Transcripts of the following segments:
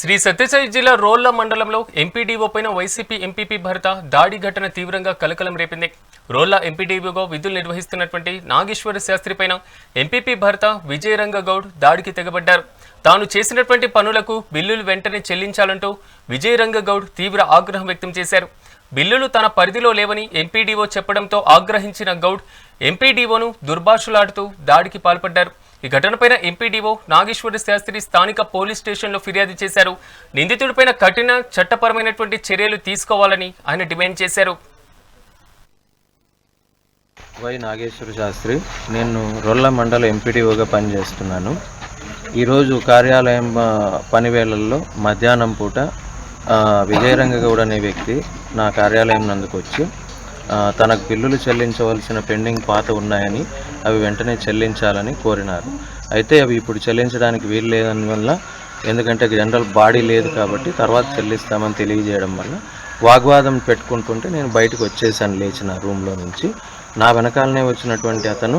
శ్రీ సత్యసాయి జిల్లా రోళ్ళ మండలంలో ఎంపీడీఓ పైన వైసీపీ ఎంపీపీ భర్త దాడి ఘటన తీవ్రంగా కలకలం రేపింది. రోళ్ళ ఎంపీడీఓగా విధులు నిర్వహిస్తున్నటువంటి నాగేశ్వర శాస్త్రి పైన ఎంపీపీ భర్త విజయరంగ గౌడ్ దాడికి తెగబడ్డారు. తాను చేసినటువంటి పనులకు బిల్లులు వెంటనే చెల్లించాలంటూ విజయరంగ గౌడ్ తీవ్ర ఆగ్రహం వ్యక్తం చేశారు. బిల్లులు తన పరిధిలో లేవని ఎంపీడీఓ చెప్పడంతో ఆగ్రహించిన గౌడ్ ఎంపీడీఓను దుర్భాషలాడుతూ దాడికి పాల్పడ్డారు. ఈ ఘటనపైన ఎంపీడీఓ నాగేశ్వర శాస్త్రి స్థానిక పోలీస్ స్టేషన్లో ఫిర్యాదు చేశారు. నిందితుడిపైన కఠిన చట్టపరమైనటువంటి చర్యలు తీసుకోవాలని ఆయన డిమాండ్ చేశారు. వై నాగేశ్వర శాస్త్రి నేను రొల్ల మండల ఎంపీడీఓగా పనిచేస్తున్నాను. ఈరోజు కార్యాలయం పనివేళల్లో మధ్యాహ్నం పూట విజయరంగగౌడ్ విజయరంగ అనే వ్యక్తి నా కార్యాలయం నందుకు వచ్చి తనకు బిల్లులు చెల్లించవలసిన పెండింగ్ పాత ఉన్నాయని అవి వెంటనే చెల్లించాలని కోరినారు. అయితే అవి ఇప్పుడు చెల్లించడానికి వీలు లేదని వల్ల ఎందుకంటే జనరల్ బాడీ లేదు కాబట్టి తర్వాత చెల్లిస్తామని తెలియజేయడం వల్ల వాగ్వాదం పెట్టుకుంటుంటే నేను బయటకు వచ్చేసాను లేచిన రూమ్లో నుంచి. నా వెనకాలనే వచ్చినటువంటి అతను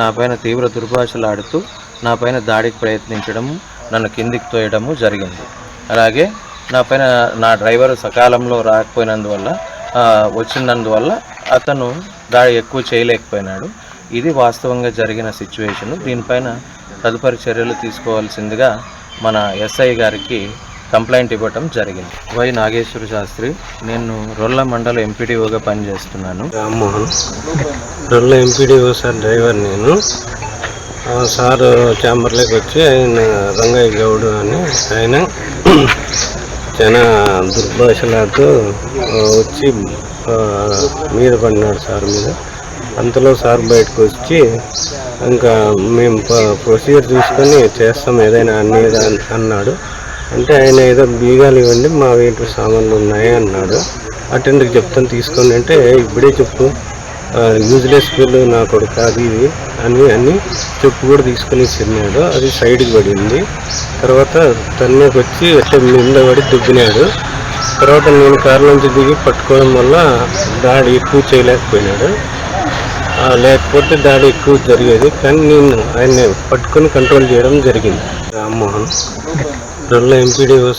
నా పైన తీవ్ర దుర్భాషలాడుతూ నా పైన దాడికి ప్రయత్నించడం నన్ను కిందికి తోయడము జరిగింది. అలాగే నా పైన నా డ్రైవర్ సకాలంలో రాకపోయినందువల్ల వచ్చినందువల్ల అతను దాడి ఎక్కువ చేయలేకపోయినాడు. ఇది వాస్తవంగా జరిగిన సిచ్యువేషన్. దీనిపైన తదుపరి చర్యలు తీసుకోవాల్సిందిగా మన ఎస్ఐ గారికి కంప్లైంట్ ఇవ్వటం జరిగింది. వై నాగేశ్వర శాస్త్రి నేను రొల్ల మండల ఎంపీడీఓగా పనిచేస్తున్నాను. Rammohan Rolla MPDO sir driver నేను. సార్ ఛాంబర్లోకి వచ్చి ఆయన రంగయ్య గౌడ్ అని ఆయన చాలా దుర్భాషలాడుతూ వచ్చి మీద పడినాడు సార్ మీద. అంతలో సార్ బయటకు వచ్చి ఇంకా మేము ప్రొసీజర్ చూసుకొని చేస్తాం ఏదైనా అన్ని అన్నాడు. అంటే ఆయన ఏదో బీగాలు ఇవ్వండి మా ఇంట్లో సామాన్లు ఉన్నాయి అన్నాడు. అటెండర్కి చెప్తాను తీసుకొని అంటే ఇప్పుడే చెప్పు. యూజ్లెస్ బిల్లు నా కొడుకు అది ఇది అని అన్ని చెప్పు కూడా తీసుకొని తిన్నాడు. అది సైడ్కి పడింది. తర్వాత తన్నేకి వచ్చి అట్లా మీద పడి దుబ్బినాడు. తర్వాత నేను కారు నుంచి దిగి పట్టుకోవడం వల్ల దాడి ఎక్కువ చేయలేకపోయినాడు. లేకపోతే దాడి ఎక్కువ జరిగేది కానీ నేను ఆయన్ని పట్టుకొని కంట్రోల్ చేయడం జరిగింది. రామ్మోహన్. రొల్ల ఎంపీడీ